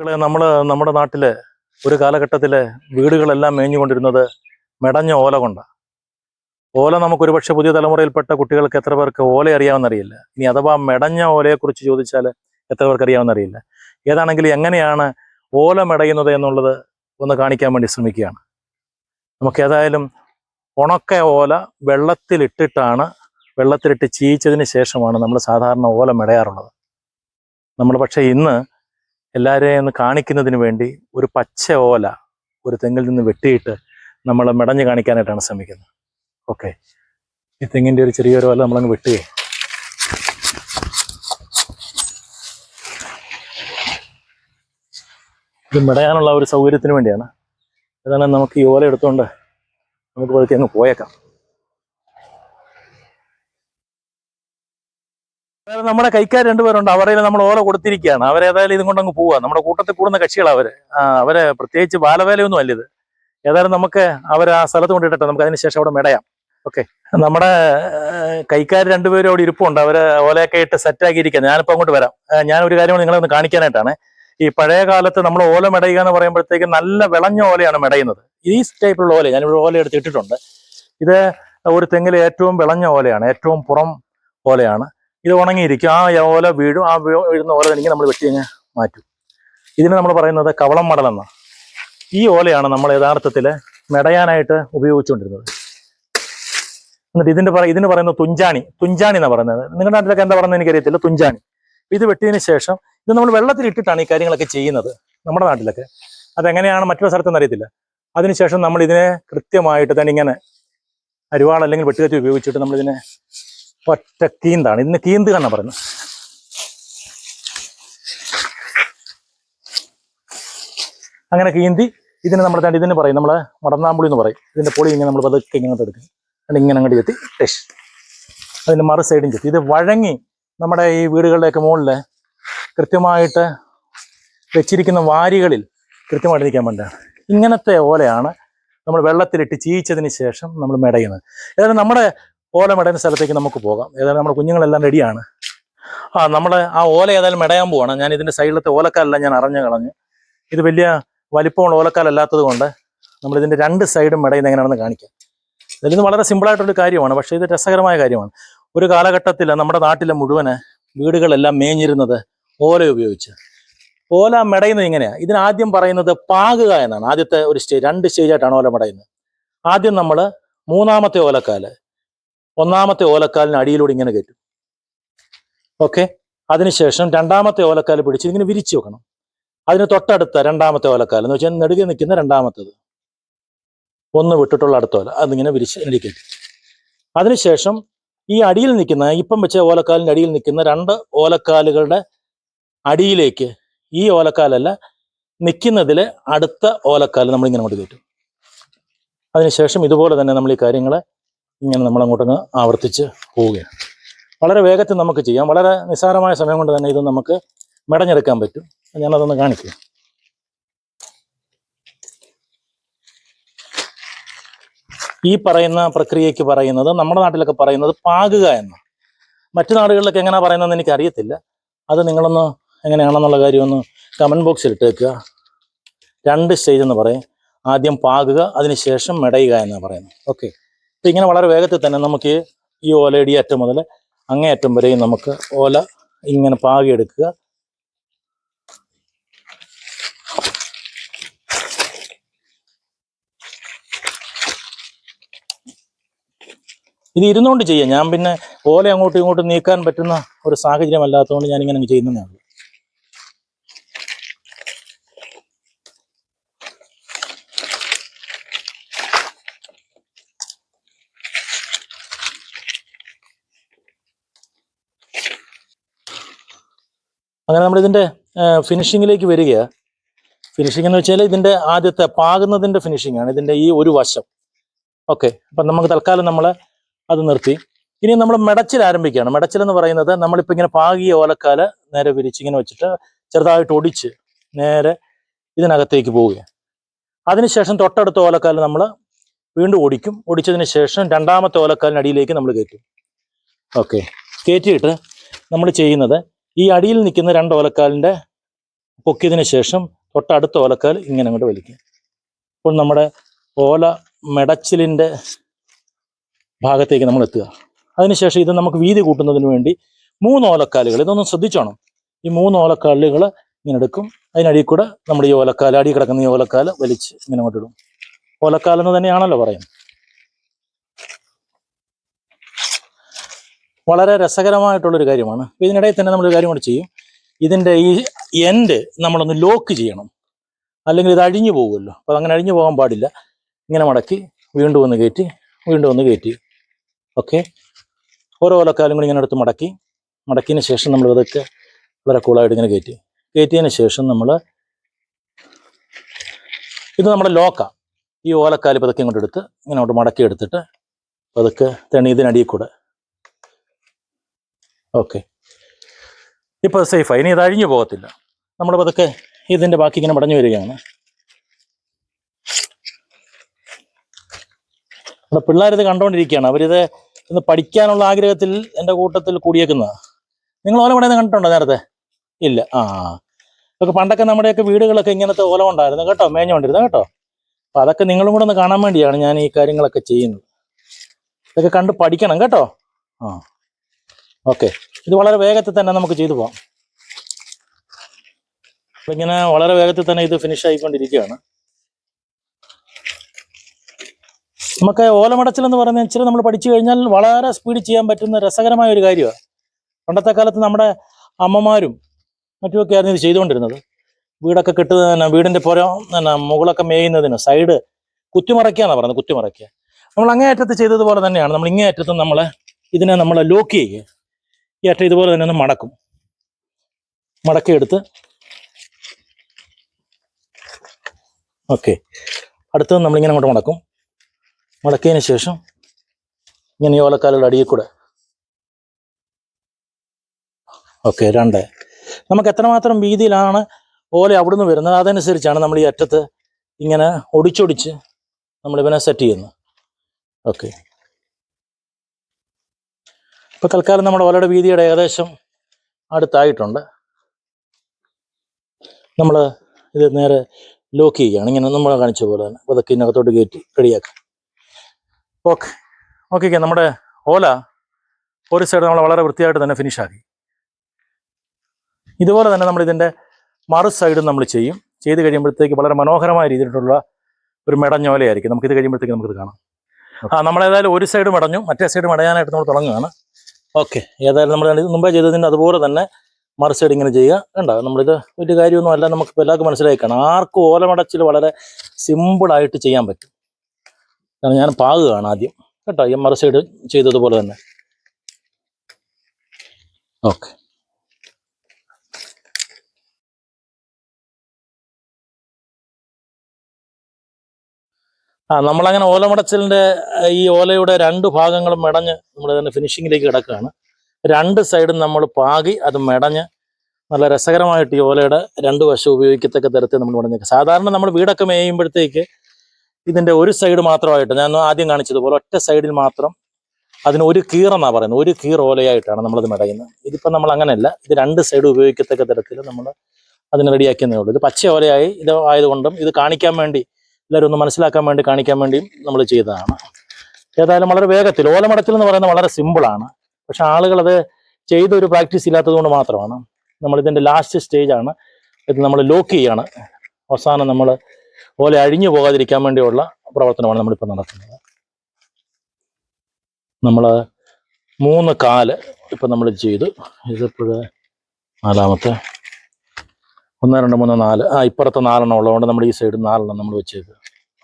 നമ്മൾ നമ്മുടെ നാട്ടിൽ ഒരു കാലഘട്ടത്തിൽ വീടുകളെല്ലാം മേഞ്ഞുകൊണ്ടിരുന്നത് മെടഞ്ഞ ഓല കൊണ്ടാണ് ഓല നമുക്കൊരു പക്ഷേ പുതിയ തലമുറയിൽപ്പെട്ട കുട്ടികൾക്ക് എത്ര പേർക്ക് ഓല അറിയാമെന്നറിയില്ല. ഇനി അഥവാ മെടഞ്ഞ ഓലയെക്കുറിച്ച് ചോദിച്ചാൽ എത്ര പേർക്ക് അറിയാമെന്നറിയില്ല. ഏതാണെങ്കിലും എങ്ങനെയാണ് ഓല മെടയുന്നത് എന്നുള്ളത് ഒന്ന് കാണിക്കാൻ വേണ്ടി ശ്രമിക്കുകയാണ്. നമുക്ക് ഏതായാലും ഉണക്ക ഓല വെള്ളത്തിലിട്ടിട്ടാണ് വെള്ളത്തിലിട്ട് ചീയിച്ചതിന് ശേഷമാണ് നമ്മൾ സാധാരണ ഓല മെടയാറുള്ളത്. നമ്മൾ പക്ഷേ ഇന്ന് എല്ലാവരെയും ഒന്ന് കാണിക്കുന്നതിന് വേണ്ടി ഒരു പച്ച ഓല ഒരു തെങ്ങിൽ നിന്ന് വെട്ടിയിട്ട് നമ്മൾ മെടഞ്ഞ് കാണിക്കാനായിട്ടാണ് ശ്രമിക്കുന്നത്. ഓക്കെ. ഈ തെങ്ങിന്റെ ഒരു ചെറിയൊരു ഓല നമ്മളങ്ങ് വെട്ടുകയെ ഇത് മെടയാനുള്ള ഒരു സൗകര്യത്തിന് വേണ്ടിയാണ്. അതാണ് നമുക്ക് ഈ ഓല എടുത്തുകൊണ്ട് നമുക്ക് പതുക്കെ അങ്ങ് പോയേക്കാം. നമ്മുടെ കൈക്കാർ രണ്ടുപേരുണ്ട്. അവരെ നമ്മൾ ഓല കൊടുത്തിരിക്കുകയാണ്. അവരേതായാലും ഇതും കൊണ്ടങ്ങ് പോവുക നമ്മുടെ കൂട്ടത്തിൽ കൂടുന്ന കക്ഷികളാണ് അവർ. അവരെ പ്രത്യേകിച്ച് ബാലവേലയൊന്നും അല്ല ഇത്. ഏതായാലും നമുക്ക് അവർ ആ സ്ഥലത്ത് കൊണ്ടിട്ടെ നമുക്ക് അതിനുശേഷം അവിടെ മെടയാം. ഓക്കെ. നമ്മുടെ കൈക്കാർ രണ്ടുപേരും അവിടെ ഇരിപ്പുണ്ട്. അവർ ഓലയൊക്കെ ഇട്ട് സെറ്റാക്കിയിരിക്കുക ഞാനിപ്പോൾ അങ്ങോട്ട് വരാം. ഞാൻ ഒരു കാര്യം നിങ്ങളെ ഒന്ന് കാണിക്കാനായിട്ടാണ്. ഈ പഴയ കാലത്ത് നമ്മൾ ഓല മെടയുക എന്ന് പറയുമ്പോഴത്തേക്ക് നല്ല വിളഞ്ഞ ഓലയാണ് മെടയുന്നത്. ഈ ടൈപ്പിലുള്ള ഓല ഞാനിവിടെ ഓല എടുത്ത് ഇട്ടിട്ടുണ്ട്. ഇത് ഒരു തെങ്ങിൽ ഏറ്റവും വിളഞ്ഞ ഓലയാണ്. ഏറ്റവും പുറം ഓലയാണ്. ഇത് ഉണങ്ങിയിരിക്കും. ആ ഓല വീഴും. ആ വീഴുന്ന ഓല തന്നെ നമ്മൾ വെട്ടി കഴിഞ്ഞാൽ മാറ്റും. ഇതിന് നമ്മൾ പറയുന്നത് കവളം മടൽ എന്ന. ഈ ഓലയാണ് നമ്മൾ യഥാർത്ഥത്തിൽ മെടയാനായിട്ട് ഉപയോഗിച്ചുകൊണ്ടിരുന്നത്. എന്നിട്ട് പറ ഇതിന് പറയുന്നത് തുഞ്ചാണി. തുഞ്ചാണി എന്നാണ് പറയുന്നത്. നിങ്ങളുടെ നാട്ടിലൊക്കെ എന്താ പറയുന്നത് എനിക്കറിയത്തില്ല. തുഞ്ചാണി. ഇത് വെട്ടിയതിന് ശേഷം ഇത് നമ്മൾ വെള്ളത്തിൽ ഇട്ടിട്ടാണ് ഈ കാര്യങ്ങളൊക്കെ ചെയ്യുന്നത് നമ്മുടെ നാട്ടിലൊക്കെ. അതെങ്ങനെയാണ് മറ്റൊരു സ്ഥലത്തൊന്നും അറിയത്തില്ല. അതിനുശേഷം നമ്മൾ ഇതിനെ കൃത്യമായിട്ട് തന്നെ ഇങ്ങനെ അരുവാൾ അല്ലെങ്കിൽ വെട്ടുകത്തി ഉപയോഗിച്ചിട്ട് നമ്മൾ ഇതിനെ ഒറ്റ കീന്താണ്. ഇന്ന് കീന്ത് കണ്ണ പറയുന്നത് അങ്ങനെ കീന്തി. ഇതിന് നമ്മൾ തന്നെ ഇതിന് പറയും. നമ്മൾ മടന്നാമ്പുളി എന്ന് പറയും. ഇതിന്റെ പൊളി ഇങ്ങനെ നമ്മൾ പതുക്കെ ഇങ്ങോട്ട് എടുക്കും. എന്നിട്ട് ഇങ്ങനെ അങ്ങോട്ട് ചെത്തി ടെഷ്. അതിന് മറു സൈഡും ചെത്തി. ഇത് വഴങ്ങി നമ്മുടെ ഈ വീടുകളുടെയൊക്കെ മുകളിൽ കൃത്യമായിട്ട് വെച്ചിരിക്കുന്ന വാരികളിൽ കൃത്യമായിട്ട് നിൽക്കാൻ വേണ്ടിയാണ്. ഇങ്ങനത്തെ ഓലയാണ് നമ്മൾ വെള്ളത്തിലിട്ട് ചീയിച്ചതിന് ശേഷം നമ്മൾ മെടയുന്നത്. ഏതായാലും നമ്മുടെ ഓല മെടയുന്ന സ്ഥലത്തേക്ക് നമുക്ക് പോകാം. ഏതായാലും നമ്മുടെ കുഞ്ഞുങ്ങളെല്ലാം റെഡിയാണ് ആ നമ്മൾ ആ ഓല ഏതായാലും മെടയാൻ പോവാണ്. ഞാൻ ഇതിന്റെ സൈഡിലത്തെ ഓലക്കാലെല്ലാം ഞാൻ അറിഞ്ഞു കളഞ്ഞ്. ഇത് വലിയ വലിപ്പമുള്ള ഓലക്കാലല്ലാത്തത് കൊണ്ട് നമ്മളിതിന്റെ രണ്ട് സൈഡും മെടയുന്ന എങ്ങനെയാണെന്ന് കാണിക്കാം. ഇതിലിന്ന് വളരെ സിമ്പിളായിട്ടൊരു കാര്യമാണ്. പക്ഷേ ഇത് രസകരമായ കാര്യമാണ്. ഒരു കാലഘട്ടത്തിൽ നമ്മുടെ നാട്ടിലെ മുഴുവൻ വീടുകളെല്ലാം മേഞ്ഞിരുന്നത് ഓല ഉപയോഗിച്ച്. ഓല മെടയുന്നത് ഇങ്ങനെയാണ് ഇതിനാദ്യം പറയുന്നത് പാകുക എന്നാണ്. ആദ്യത്തെ ഒരു സ്റ്റേജ് രണ്ട് സ്റ്റേജായിട്ടാണ് ഓല മെടയുന്നത്. ആദ്യം നമ്മൾ മൂന്നാമത്തെ ഓലക്കാൽ ഒന്നാമത്തെ ഓലക്കാലിന് അടിയിലൂടെ ഇങ്ങനെ കയറ്റും. ഓക്കെ അതിനുശേഷം രണ്ടാമത്തെ ഓലക്കാൽ പിടിച്ച് ഇങ്ങനെ വിരിച്ചു വെക്കണം. അതിന് തൊട്ടടുത്ത രണ്ടാമത്തെ ഓലക്കാൽ എന്ന് വെച്ചാൽ നെടുകെ നിൽക്കുന്ന രണ്ടാമത്തേത്. ഒന്ന് വിട്ടിട്ടുള്ള അടുത്ത ഓല അതിങ്ങനെ വിരിച്ച് ഇടിക്കും അതിനുശേഷം ഈ അടിയിൽ നിൽക്കുന്ന ഇപ്പം വെച്ച ഓലക്കാലിന്റെ അടിയിൽ നിൽക്കുന്ന രണ്ട് ഓലക്കാലുകളുടെ അടിയിലേക്ക് ഈ ഓലക്കാലല്ല നിൽക്കുന്നതിൽ അടുത്ത ഓലക്കാൽ നമ്മളിങ്ങനെ അങ്ങോട്ട് കയറ്റും. അതിനുശേഷം ഇതുപോലെ തന്നെ നമ്മൾ ഈ കാര്യങ്ങളെ ഇങ്ങനെ നമ്മൾ അങ്ങോട്ടങ്ങ് ആവർത്തിച്ച് പോവുകയാണ്. വളരെ വേഗത്തിൽ നമുക്ക് ചെയ്യാം. വളരെ നിസ്സാരമായ സമയം കൊണ്ട് തന്നെ ഇത് നമുക്ക് മെടഞ്ഞെടുക്കാൻ പറ്റും. ഞാനതൊന്ന് കാണിക്കാം. ഈ പറയുന്ന പ്രക്രിയയ്ക്ക് പറയുന്നത് നമ്മുടെ നാട്ടിലൊക്കെ പറയുന്നത് പാകുക എന്ന് മറ്റു നാടുകളിലൊക്കെ എങ്ങനെ പറയുന്നതെന്ന് എനിക്ക് അറിയത്തില്ല അത് നിങ്ങളൊന്ന് എങ്ങനെയാണെന്നുള്ള കാര്യം ഒന്ന് കമന്റ് ബോക്സിൽ ഇട്ടേക്കുക. രണ്ട് സ്റ്റേജ് എന്ന് പറയും. ആദ്യം പാകുക അതിനുശേഷം മെടയുക എന്നാണ് പറയുന്നത്. ഓക്കെ ഇങ്ങനെ വളരെ വേഗത്തിൽ തന്നെ നമുക്ക് ഈ ഓലയുടെ ഈ അറ്റം മുതൽ അങ്ങേ അറ്റം വരെയും നമുക്ക് ഓല ഇങ്ങനെ പാകിയെടുക്കുക. ഇത് ഇരുന്നുകൊണ്ട് ചെയ്യാം. ഞാൻ പിന്നെ ഓല അങ്ങോട്ടും ഇങ്ങോട്ടും നീക്കാൻ പറ്റുന്ന ഒരു സാഹചര്യം അല്ലാത്തതുകൊണ്ട് ഞാൻ ഇങ്ങനെ ചെയ്യുന്നതേ ഉള്ളൂ അങ്ങനെ നമ്മൾ ഇതിന്റെ ഫിനിഷിങ്ങിലേക്ക് വരിക ഫിനിഷിംഗ് എന്ന് വെച്ചാൽ ഇതിന്റെ ആദ്യത്തെ പാകുന്നതിന്റെ ഫിനിഷിംഗ് ആണ്. ഇതിന്റെ ഈ ഒരു വശം. ഓക്കെ അപ്പം നമുക്ക് തൽക്കാലം നമ്മൾ അത് നിർത്തി. ഇനി നമ്മൾ മെടച്ചിൽ ആരംഭിക്കുകയാണ്. മെടച്ചിൽ എന്ന് പറയുന്നത് നമ്മളിപ്പോൾ ഇങ്ങനെ പാകിയ ഓലക്കാൽ നേരെ വിരിച്ച് ഇങ്ങനെ വെച്ചിട്ട് ചെറുതായിട്ട് ഒടിച്ച് നേരെ ഇതിനകത്തേക്ക് പോവുകയാണ് അതിനുശേഷം തൊട്ടടുത്ത ഓലക്കാൽ നമ്മൾ വീണ്ടും ഓടിക്കും ഓടിച്ചതിന് ശേഷം രണ്ടാമത്തെ ഓലക്കാലിന് അടിയിലേക്ക് നമ്മൾ കയറ്റും. ഓക്കെ കയറ്റിയിട്ട് നമ്മൾ ചെയ്യുന്നത് ഈ അടിയിൽ നിൽക്കുന്ന രണ്ട് ഓലക്കാലിന്റെ പൊക്കിയതിന് ശേഷം തൊട്ടടുത്ത ഓലക്കാൽ ഇങ്ങനെ അങ്ങോട്ട് വലിക്കുക. അപ്പോൾ നമ്മുടെ ഓല മെടച്ചിലിന്റെ ഭാഗത്തേക്ക് നമ്മൾ എത്തുക. അതിനുശേഷം ഇത് നമുക്ക് വീതി കൂട്ടുന്നതിന് വേണ്ടി മൂന്ന് ഓലക്കാലുകൾ ഇതൊന്നും ശ്രദ്ധിച്ചോണം. ഈ മൂന്ന് ഓലക്കാലുകൾ ഇങ്ങനെ എടുക്കും. അതിനടിയിൽ കൂടെ നമ്മുടെ ഈ ഓലക്കാൽ അടി കിടക്കുന്ന ഈ ഓലക്കാൽ വലിച്ച് ഇങ്ങനെ അങ്ങോട്ടിടും ഓലക്കാലെന്ന് തന്നെയാണല്ലോ പറയുന്നത്. വളരെ രസകരമായിട്ടുള്ളൊരു കാര്യമാണ്. ഇതിനിടയിൽ തന്നെ നമ്മളൊരു കാര്യം കൂടി ചെയ്യും. ഇതിന്റെ ഈ എൻഡ് നമ്മളൊന്ന് ലോക്ക് ചെയ്യണം. അല്ലെങ്കിൽ ഇത് അഴിഞ്ഞു പോകുമല്ലോ. അപ്പോൾ അങ്ങനെ അഴിഞ്ഞു പോകാൻ പാടില്ല. ഇങ്ങനെ മടക്കി വീണ്ടും ഒന്ന് കയറ്റി വീണ്ടും ഒന്ന് കയറ്റി. ഓക്കെ ഓരോ ഓലക്കാലും കൂടി ഇങ്ങനെ എടുത്ത് മടക്കി. മടക്കിയതിന് ശേഷം നമ്മൾ ഇതൊക്കെ വളരെ കൂളായിട്ട് ഇങ്ങനെ കയറ്റി. കയറ്റിയതിന് ശേഷം നമ്മൾ ഇത് നമ്മുടെ ലോക്കാണ് ഈ ഓലക്കാലിപ്പതൊക്കെ ഇങ്ങോട്ട് എടുത്ത് ഇങ്ങനെ അങ്ങോട്ട് മടക്കി എടുത്തിട്ട് പതുക്കെ തെണി ഇതിനടിയിൽ കൂടെ ഓക്കെ ഇപ്പോൾ സേഫായി ഇനി ഇത് അഴിഞ്ഞു പോകത്തില്ല. നമ്മൾ പതുക്കെ ഇതിന്റെ ബാക്കി ഇങ്ങനെ മടഞ്ഞു വരികയാണ്. നമ്മുടെ പിള്ളേരിത് കണ്ടുകൊണ്ടിരിക്കുകയാണ് അവരിത് ഇന്ന് പഠിക്കാനുള്ള ആഗ്രഹത്തിൽ എന്റെ കൂട്ടത്തിൽ കൂടിയേക്കുന്നതാണ് നിങ്ങൾ ഓല പണിയെന്ന് കണ്ടിട്ടുണ്ടോ നേരത്തെ? ഇല്ല. ആ. ഇതൊക്കെ പണ്ടൊക്കെ നമ്മുടെയൊക്കെ വീടുകളൊക്കെ ഇങ്ങനത്തെ ഓല ഉണ്ടായിരുന്നു കേട്ടോ. മേഞ്ഞുകൊണ്ടിരുന്നത് കേട്ടോ. അപ്പം അതൊക്കെ നിങ്ങളും കൂടെ ഒന്ന് കാണാൻ വേണ്ടിയാണ് ഞാൻ ഈ കാര്യങ്ങളൊക്കെ ചെയ്യുന്നത്. ഇതൊക്കെ കണ്ട് പഠിക്കണം കേട്ടോ. ആ. ഓക്കെ. ഇത് വളരെ വേഗത്തിൽ തന്നെ നമുക്ക് ചെയ്തു പോകാം ഇങ്ങനെ വളരെ വേഗത്തിൽ തന്നെ ഇത് ഫിനിഷ് ആയിക്കൊണ്ടിരിക്കുകയാണ്. നമുക്ക് ഓലമടച്ചിൽ എന്ന് പറയുന്ന ഇച്ചിരി നമ്മൾ പഠിച്ചു കഴിഞ്ഞാൽ വളരെ സ്പീഡ് ചെയ്യാൻ പറ്റുന്ന രസകരമായ ഒരു കാര്യമാണ്. പണ്ടത്തെ കാലത്ത് നമ്മുടെ അമ്മമാരും മറ്റുമൊക്കെ ആയിരുന്നു ഇത് ചെയ്തുകൊണ്ടിരുന്നത്. വീടൊക്കെ കെട്ടുന്ന തന്നെ വീടിന്റെ പുര തന്നെ മുകളൊക്കെ മേയുന്നതിന് സൈഡ് കുത്തിമറയ്ക്കാന്നാണ് പറയുന്നത് കുത്തിമറയ്ക്കുക. നമ്മൾ അങ്ങേ അറ്റത്ത് ചെയ്തതുപോലെ തന്നെയാണ്. നമ്മൾ ഇങ്ങേ അറ്റത്ത് നമ്മൾ ഇതിനെ നമ്മൾ ലോക്ക് ചെയ്യുക. ഈ അറ്റ ഇതുപോലെ തന്നെ ഒന്ന് മടക്കും. മടക്കിയെടുത്ത്. ഓക്കെ. അടുത്തത് നമ്മളിങ്ങനെ അങ്ങോട്ട് മടക്കും. മടക്കിയതിന് ശേഷം ഇങ്ങനെ ഈ ഓലക്കാലുടെ അടിയിൽ കൂടെ. ഓക്കെ രണ്ട്. നമുക്ക് എത്രമാത്രം വീതിയിലാണ് ഓല അവിടുന്ന് വരുന്നത്? അതനുസരിച്ചാണ് നമ്മൾ ഈ അറ്റത്ത് ഇങ്ങനെ ഒടിച്ചൊടിച്ച് നമ്മളിവനെ സെറ്റ് ചെയ്യുന്നത്. ഓക്കെ. ഇപ്പൊ തൽക്കാലം നമ്മുടെ വലയുടെ വീതിയുടെ ഏകദേശം അടുത്തായിട്ടുണ്ട്. നമ്മൾ ഇത് നേരെ ലോക്ക് ചെയ്യുകയാണ്. ഇങ്ങനെ നമ്മൾ കാണിച്ച പോലെ തന്നെ. അപ്പോൾ അതൊക്കെ ഇതിനകത്തോട്ട് കയറ്റി റെഡിയാക്കാം ഓക്കെ ഓക്കെ നമ്മുടെ ഓല ഒരു സൈഡ് നമ്മൾ വളരെ വൃത്തിയായിട്ട് തന്നെ ഫിനിഷ് ആക്കി. ഇതുപോലെ തന്നെ നമ്മൾ ഇതിന്റെ മറു സൈഡും നമ്മൾ ചെയ്യും. ചെയ്ത് കഴിയുമ്പോഴത്തേക്ക് വളരെ മനോഹരമായ രീതിയിലുള്ള ഒരു മെടഞ്ഞോലയായിരിക്കും നമുക്കിത് കഴിയുമ്പോഴത്തേക്ക് നമുക്കിത് കാണാം. ആ നമ്മളേതായാലും ഒരു സൈഡ് മടഞ്ഞു മറ്റേ സൈഡ് മടയാനായിട്ട് നമ്മൾ തുടങ്ങുകയാണ്. ഓക്കെ. ഏതായാലും നമ്മൾ മുമ്പേ ചെയ്തതിന് അതുപോലെ തന്നെ മറു ഇങ്ങനെ ചെയ്യുക. കണ്ടോ? നമ്മളിത് വലിയ കാര്യമൊന്നും അല്ല. നമുക്ക് ഇപ്പോൾ എല്ലാവർക്കും മനസ്സിലായി കാണാം ആർക്കും ഓലമടച്ചിൽ വളരെ സിമ്പിളായിട്ട് ചെയ്യാൻ പറ്റും. കാരണം ഞാൻ പാകുകയാണ് ആദ്യം. കേട്ടോ ഈ മറു ചെയ്തതുപോലെ തന്നെ. ഓക്കെ. ആ നമ്മളങ്ങനെ ഓലമടച്ചിലിന്റെ ഈ ഓലയുടെ രണ്ട് ഭാഗങ്ങളും മെടഞ്ഞ് നമ്മൾ തന്നെ ഫിനിഷിങ്ങിലേക്ക് കിടക്കുകയാണ്. രണ്ട് സൈഡും നമ്മൾ പാകി അത് മെടഞ്ഞ് നല്ല രസകരമായിട്ട് ഈ ഓലയുടെ രണ്ട് വശം ഉപയോഗിക്കത്തക്ക തരത്തിൽ നമ്മൾ മെടഞ്ഞേക്കാം സാധാരണ നമ്മൾ വീടൊക്കെ മേയുമ്പോഴത്തേക്ക് ഇതിന്റെ ഒരു സൈഡ് മാത്രമായിട്ട് ഞാൻ ആദ്യം കാണിച്ചതുപോലെ ഒറ്റ സൈഡിൽ മാത്രം അതിന് ഒരു കീറെന്നാണ് പറയുന്നത് ഒരു കീർ ഓലയായിട്ടാണ് നമ്മളത് മെടയുന്നത്. ഇതിപ്പോൾ നമ്മൾ അങ്ങനെയല്ല ഇത് രണ്ട് സൈഡ് ഉപയോഗിക്കത്തക്ക തരത്തിൽ നമ്മൾ അതിന് റെഡിയാക്കിയെന്നേ ഉള്ളൂ. ഇത് പച്ച ഓലയായി ഇത് ആയതുകൊണ്ടും ഇത് കാണിക്കാൻ വേണ്ടി എല്ലാവരും ഒന്ന് മനസ്സിലാക്കാൻ വേണ്ടി കാണിക്കാൻ വേണ്ടിയും നമ്മൾ ചെയ്തതാണ്. ഏതായാലും വളരെ വേഗത്തിൽ ഓലമടത്തിൽ എന്ന് പറയുന്നത് വളരെ സിമ്പിളാണ് പക്ഷെ ആളുകൾ അത് ചെയ്തൊരു പ്രാക്ടീസ് ഇല്ലാത്തതുകൊണ്ട് മാത്രമാണ്. നമ്മളിതിന്റെ ലാസ്റ്റ് സ്റ്റേജ് ആണ്. ഇത് നമ്മൾ ലോക്ക് ചെയ്യാണ്. അവസാനം നമ്മൾ ഓല അഴിഞ്ഞു പോകാതിരിക്കാൻ വേണ്ടിയുള്ള പ്രവർത്തനമാണ് നമ്മളിപ്പോൾ നടത്തുന്നത്. നമ്മൾ മൂന്ന് കാൽ ഇപ്പം നമ്മൾ ചെയ്തു. ഇതിപ്പോൾ നാലാമത്തെ ഒന്ന് രണ്ട് മൂന്ന് നാല്. ആ ഇപ്പുറത്ത് നാലെണ്ണം ഉള്ളതുകൊണ്ട് നമ്മൾ ഈ സൈഡ് നാലെണ്ണം നമ്മൾ വെച്ചേക്കുക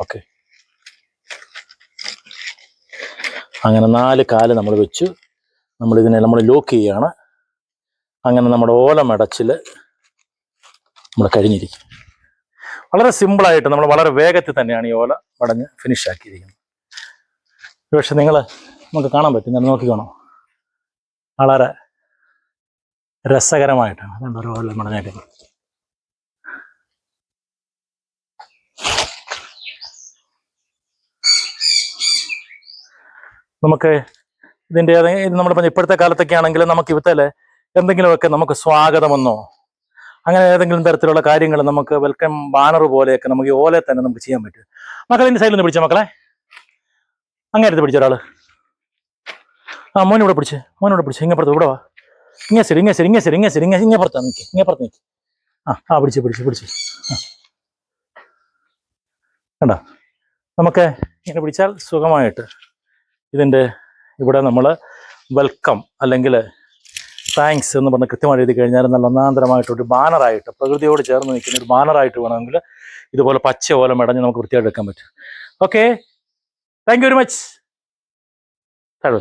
ഓക്കെ അങ്ങനെ നാല് കാൽ നമ്മൾ വെച്ചു. നമ്മളിതിനെ നമ്മൾ ലോക്ക് ചെയ്യുകയാണ് അങ്ങനെ നമ്മുടെ ഓല മെടച്ചിൽ നമ്മൾ കഴിഞ്ഞിരിക്കും വളരെ സിമ്പിളായിട്ട് നമ്മൾ വളരെ വേഗത്തിൽ തന്നെയാണ് ഈ ഓല മടഞ്ഞ് ഫിനിഷ് ആക്കിയിരിക്കുന്നത്. പക്ഷെ നിങ്ങൾ നമുക്ക് കാണാൻ പറ്റും. ഞാൻ നോക്കിക്കോണം? വളരെ രസകരമായിട്ടാണ്. അതുകൊണ്ട് ഒരു ഓല മടഞ്ഞേക്കുന്നത് നമുക്ക് ഇതിന്റെ നമ്മൾ ഇപ്പോഴത്തെ കാലത്തൊക്കെ ആണെങ്കിൽ നമുക്ക് ഇവത്തേൽ എന്തെങ്കിലുമൊക്കെ നമുക്ക് സ്വാഗതമെന്നോ അങ്ങനെ ഏതെങ്കിലും തരത്തിലുള്ള കാര്യങ്ങൾ നമുക്ക് വെൽക്കം ബാനർ പോലെയൊക്കെ നമുക്ക് ഈ ഓലെ തന്നെ നമുക്ക് ചെയ്യാൻ പറ്റും. മക്കളെ ഇതിന്റെ സൈഡിൽ നിന്ന് പിടിച്ചോ മക്കളെ? അങ്ങേരത്ത് പിടിച്ച ഒരാൾ ആ മോനിവിടെ പിടിച്ച് മോനെ ഇവിടെ പിടിച്ച് ഇങ്ങനെ പുറത്ത് ഇവിടെ വാ. ഇങ്ങനെ ശരി ഇങ്ങനെ ശരി ഇങ്ങനെ ശരി ഇങ്ങനെ ശരി ഇങ്ങനെ ഇങ്ങനെ പുറത്താ നിൽക്കി ഇങ്ങനെ പുറത്ത് നിൽക്കി ആ ആ പിടിച്ച് പിടിച്ച് പിടിച്ച്. കണ്ടോ? നമുക്ക് ഇങ്ങനെ പിടിച്ചാൽ സുഖമായിട്ട് ഇതിന്റെ ഇവിടെ നമ്മൾ വെൽക്കം അല്ലെങ്കിൽ താങ്ക്സ് എന്ന് പറഞ്ഞ് കൃത്യമായി എഴുതി കഴിഞ്ഞാൽ നല്ല ഒന്നാന്തരമായിട്ട് ഒരു ബാനറായിട്ട് പ്രകൃതിയോട് ചേർന്ന് നിൽക്കുന്ന ഒരു ബാനറായിട്ട് വേണമെങ്കിൽ ഇതുപോലെ പച്ച പോലെ മെടഞ്ഞ് നമുക്ക് വൃത്തിയായിട്ട് എടുക്കാൻ പറ്റും. Okay thank you very much താഴെ